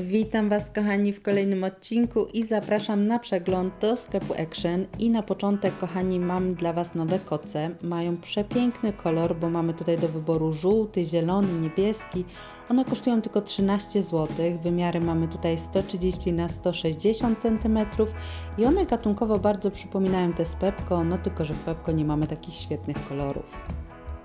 Witam Was kochani w kolejnym odcinku i zapraszam na przegląd do sklepu Action i na początek kochani mam dla Was nowe koce. Mają przepiękny kolor, bo mamy tutaj do wyboru żółty, zielony, niebieski. One kosztują tylko 13 zł. Wymiary mamy tutaj 130 na 160 cm i one gatunkowo bardzo przypominają te z Pepko, no tylko że w Pepko nie mamy takich świetnych kolorów.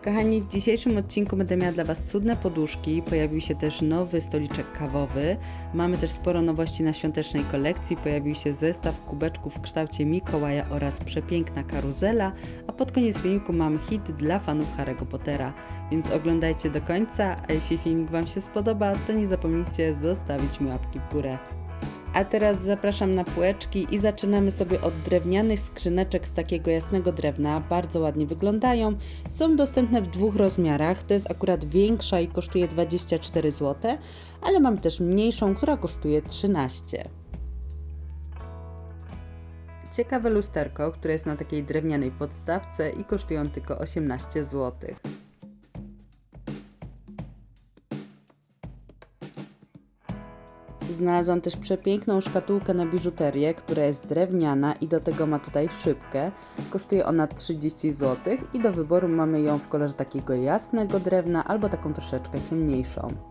Kochani, w dzisiejszym odcinku będę miała dla Was cudne poduszki. Pojawił się też nowy stoliczek kawowy. Mamy też sporo nowości na świątecznej kolekcji. Pojawił się zestaw kubeczków w kształcie Mikołaja oraz przepiękna karuzela. A pod koniec filmiku mam hit dla fanów Harry'ego Pottera. Więc oglądajcie do końca, a jeśli filmik Wam się spodoba, to nie zapomnijcie zostawić mi łapki w górę. A teraz zapraszam na półeczki i zaczynamy sobie od drewnianych skrzyneczek z takiego jasnego drewna. Bardzo ładnie wyglądają. Są dostępne w dwóch rozmiarach. To jest akurat większa i kosztuje 24 zł, ale mam też mniejszą, która kosztuje 13. Ciekawe lusterko, które jest na takiej drewnianej podstawce i kosztują tylko 18 zł. Znalazłam też przepiękną szkatułkę na biżuterię, która jest drewniana i do tego ma tutaj szybkę. Kosztuje ona 30 zł i do wyboru mamy ją w kolorze takiego jasnego drewna albo taką troszeczkę ciemniejszą.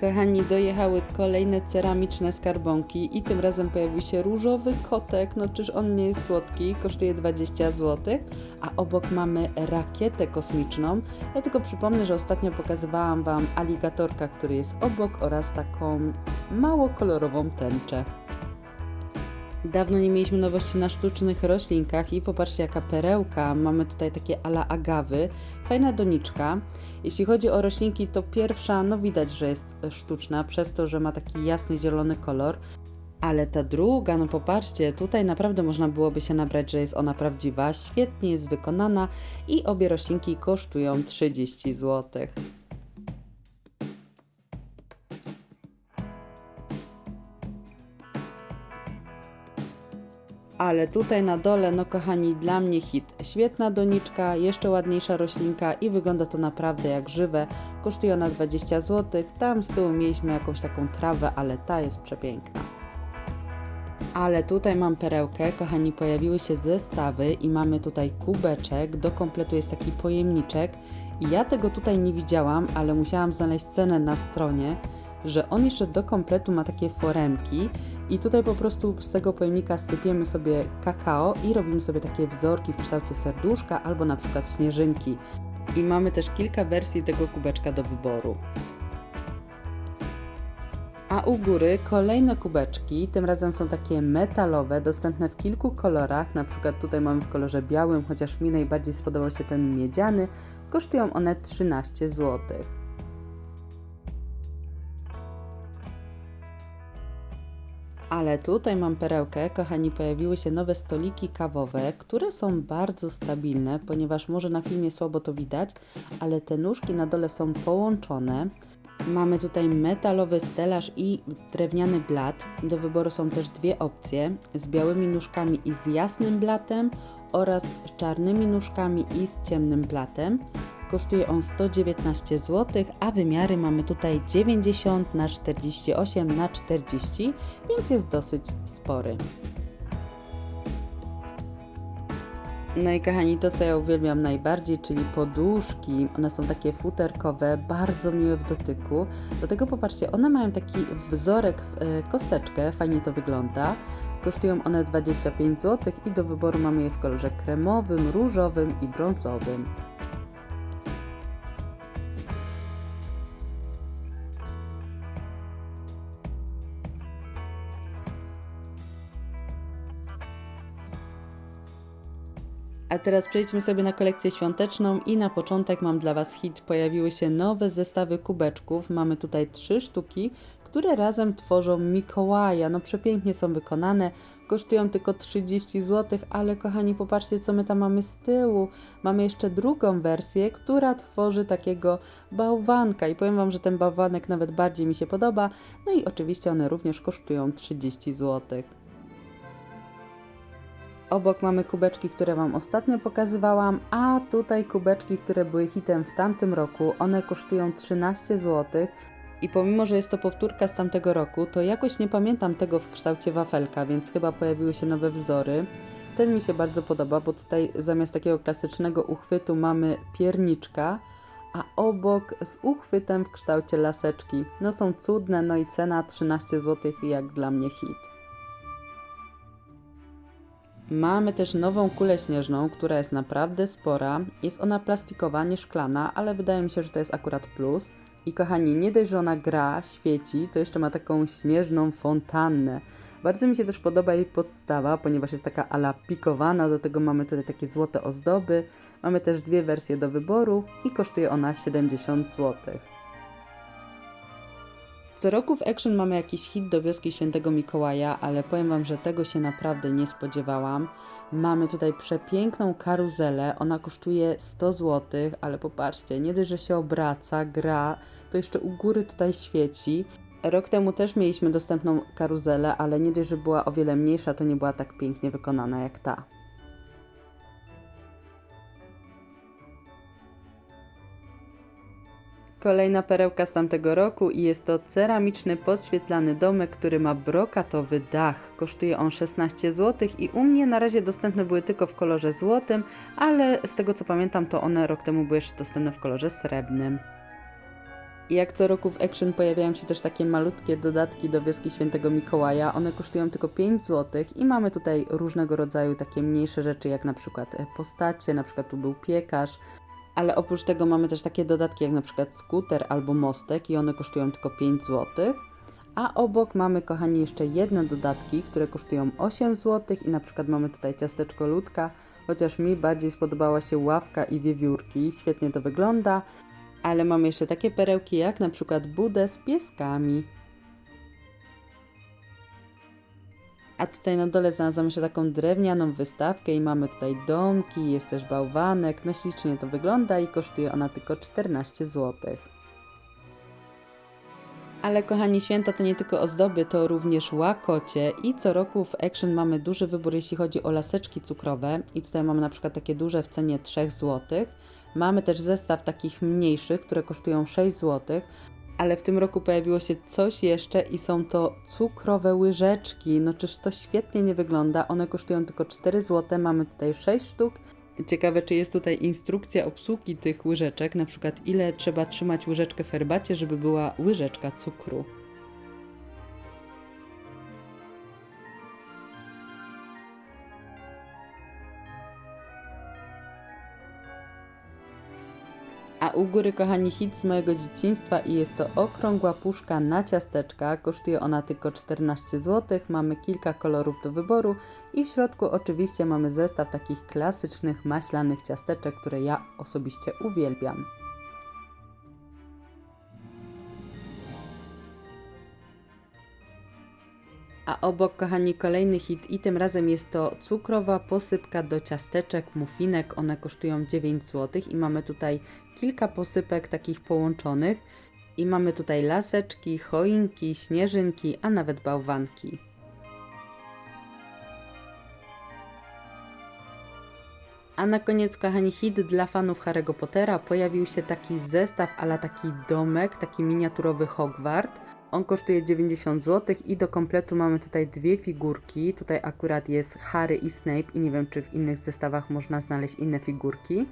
Kochani, dojechały kolejne ceramiczne skarbonki i tym razem pojawił się różowy kotek, no czyż on nie jest słodki, kosztuje 20 zł, a obok mamy rakietę kosmiczną. Ja tylko przypomnę, że ostatnio pokazywałam Wam aligatorka, który jest obok oraz taką mało kolorową tęczę. Dawno nie mieliśmy nowości na sztucznych roślinkach i popatrzcie jaka perełka. Mamy tutaj takie ala agawy. Fajna doniczka. Jeśli chodzi o roślinki, to pierwsza, no widać, że jest sztuczna, przez to, że ma taki jasny zielony kolor. Ale ta druga, no popatrzcie, tutaj naprawdę można byłoby się nabrać, że jest ona prawdziwa. Świetnie jest wykonana i obie roślinki kosztują 30 zł. Ale tutaj na dole, no kochani, dla mnie hit. Świetna doniczka, jeszcze ładniejsza roślinka i wygląda to naprawdę jak żywe. Kosztuje ona 20 zł. Tam z tyłu mieliśmy jakąś taką trawę, ale ta jest przepiękna. Ale tutaj mam perełkę, kochani, pojawiły się zestawy i mamy tutaj kubeczek, do kompletu jest taki pojemniczek. I ja tego tutaj nie widziałam, ale musiałam znaleźć cenę na stronie, że on jeszcze do kompletu ma takie foremki i tutaj po prostu z tego pojemnika sypiemy sobie kakao i robimy sobie takie wzorki w kształcie serduszka albo na przykład śnieżynki. I mamy też kilka wersji tego kubeczka do wyboru. A u góry kolejne kubeczki, tym razem są takie metalowe, dostępne w kilku kolorach. Na przykład tutaj mamy w kolorze białym, chociaż mi najbardziej spodobał się ten miedziany. Kosztują one 13 zł. Ale tutaj mam perełkę, kochani, pojawiły się nowe stoliki kawowe, które są bardzo stabilne, ponieważ może na filmie słabo to widać, ale te nóżki na dole są połączone. Mamy tutaj metalowy stelaż i drewniany blat. Do wyboru są też dwie opcje, z białymi nóżkami i z jasnym blatem oraz z czarnymi nóżkami i z ciemnym blatem. Kosztuje on 119 zł, a wymiary mamy tutaj 90 na 48 na 40, więc jest dosyć spory. No i kochani, to co ja uwielbiam najbardziej, czyli poduszki. One są takie futerkowe, bardzo miłe w dotyku. Do tego popatrzcie, one mają taki wzorek w e, kosteczkę, fajnie to wygląda. Kosztują one 25 zł i do wyboru mamy je w kolorze kremowym, różowym i brązowym. Teraz przejdźmy sobie na kolekcję świąteczną i na początek mam dla Was hit. Pojawiły się nowe zestawy kubeczków. Mamy tutaj trzy sztuki, które razem tworzą Mikołaja. No przepięknie są wykonane. Kosztują tylko 30 zł, ale kochani, popatrzcie co my tam mamy z tyłu. Mamy jeszcze drugą wersję, która tworzy takiego bałwanka i powiem Wam, że ten bałwanek nawet bardziej mi się podoba. No i oczywiście one również kosztują 30 zł. Obok mamy kubeczki, które Wam ostatnio pokazywałam, a tutaj kubeczki, które były hitem w tamtym roku. One kosztują 13 zł. I pomimo, że jest to powtórka z tamtego roku, to jakoś nie pamiętam tego w kształcie wafelka, więc chyba pojawiły się nowe wzory. Ten mi się bardzo podoba, bo tutaj zamiast takiego klasycznego uchwytu mamy pierniczka, a obok z uchwytem w kształcie laseczki. No są cudne, no i cena 13 zł jak dla mnie hit. Mamy też nową kulę śnieżną, która jest naprawdę spora. Jest ona plastikowa, nie szklana, ale wydaje mi się, że to jest akurat plus. I kochani, nie dość, że ona gra, świeci, to jeszcze ma taką śnieżną fontannę. Bardzo mi się też podoba jej podstawa, ponieważ jest taka ala pikowana, do tego mamy tutaj takie złote ozdoby. Mamy też dwie wersje do wyboru i kosztuje ona 70 zł. Co roku w Action mamy jakiś hit do wioski Świętego Mikołaja, ale powiem Wam, że tego się naprawdę nie spodziewałam. Mamy tutaj przepiękną karuzelę, ona kosztuje 100 zł, ale popatrzcie, nie dość, że się obraca, gra, to jeszcze u góry tutaj świeci. Rok temu też mieliśmy dostępną karuzelę, ale nie dość, że była o wiele mniejsza, to nie była tak pięknie wykonana jak ta. Kolejna perełka z tamtego roku i jest to ceramiczny podświetlany domek, który ma brokatowy dach. Kosztuje on 16 zł i u mnie na razie dostępne były tylko w kolorze złotym, ale z tego co pamiętam to one rok temu były jeszcze dostępne w kolorze srebrnym. I jak co roku w Action pojawiają się też takie malutkie dodatki do wioski Świętego Mikołaja. One kosztują tylko 5 zł i mamy tutaj różnego rodzaju takie mniejsze rzeczy, jak na przykład postacie, na przykład tu był piekarz, ale oprócz tego mamy też takie dodatki jak na przykład skuter albo mostek i one kosztują tylko 5 zł. A obok mamy, kochani, jeszcze jedne dodatki, które kosztują 8 zł i na przykład mamy tutaj ciasteczko ludka, chociaż mi bardziej spodobała się ławka i wiewiórki, świetnie to wygląda. Ale mamy jeszcze takie perełki jak na przykład budę z pieskami. A tutaj na dole znalazłam jeszcze taką drewnianą wystawkę i mamy tutaj domki, jest też bałwanek. No ślicznie to wygląda i kosztuje ona tylko 14 zł. Ale kochani, święta to nie tylko ozdoby, to również łakocie i co roku w Action mamy duży wybór, jeśli chodzi o laseczki cukrowe i tutaj mamy na przykład takie duże w cenie 3 zł. Mamy też zestaw takich mniejszych, które kosztują 6 zł, ale w tym roku pojawiło się coś jeszcze i są to cukrowe łyżeczki. No czyż to świetnie nie wygląda? One kosztują tylko 4 zł, mamy tutaj 6 sztuk. Ciekawe, czy jest tutaj instrukcja obsługi tych łyżeczek, na przykład ile trzeba trzymać łyżeczkę w herbacie, żeby była łyżeczka cukru. U góry, kochani, hit z mojego dzieciństwa i jest to okrągła puszka na ciasteczka. Kosztuje ona tylko 14 zł. Mamy kilka kolorów do wyboru i w środku oczywiście mamy zestaw takich klasycznych maślanych ciasteczek, które ja osobiście uwielbiam. A obok, kochani, kolejny hit i tym razem jest to cukrowa posypka do ciasteczek, muffinek. One kosztują 9 zł i mamy tutaj kilka posypek takich połączonych. I mamy tutaj laseczki, choinki, śnieżynki, a nawet bałwanki. A na koniec, kochani, hit dla fanów Harry'ego Pottera pojawił się taki zestaw, ale taki domek, taki miniaturowy Hogwart. On kosztuje 90 zł i do kompletu mamy tutaj dwie figurki. Tutaj akurat jest Harry i Snape i nie wiem, czy w innych zestawach można znaleźć inne figurki.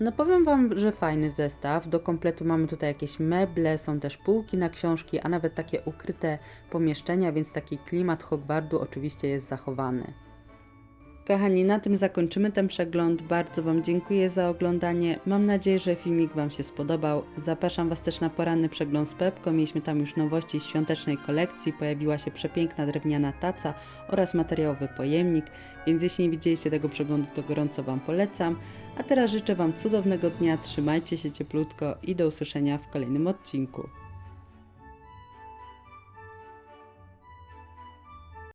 No powiem Wam, że fajny zestaw. Do kompletu mamy tutaj jakieś meble, są też półki na książki, a nawet takie ukryte pomieszczenia, więc taki klimat Hogwartu oczywiście jest zachowany. Kochani, na tym zakończymy ten przegląd. Bardzo Wam dziękuję za oglądanie. Mam nadzieję, że filmik Wam się spodobał. Zapraszam Was też na poranny przegląd z Pepko. Mieliśmy tam już nowości z świątecznej kolekcji. Pojawiła się przepiękna drewniana taca oraz materiałowy pojemnik, więc jeśli nie widzieliście tego przeglądu, to gorąco Wam polecam. A teraz życzę Wam cudownego dnia, trzymajcie się cieplutko i do usłyszenia w kolejnym odcinku.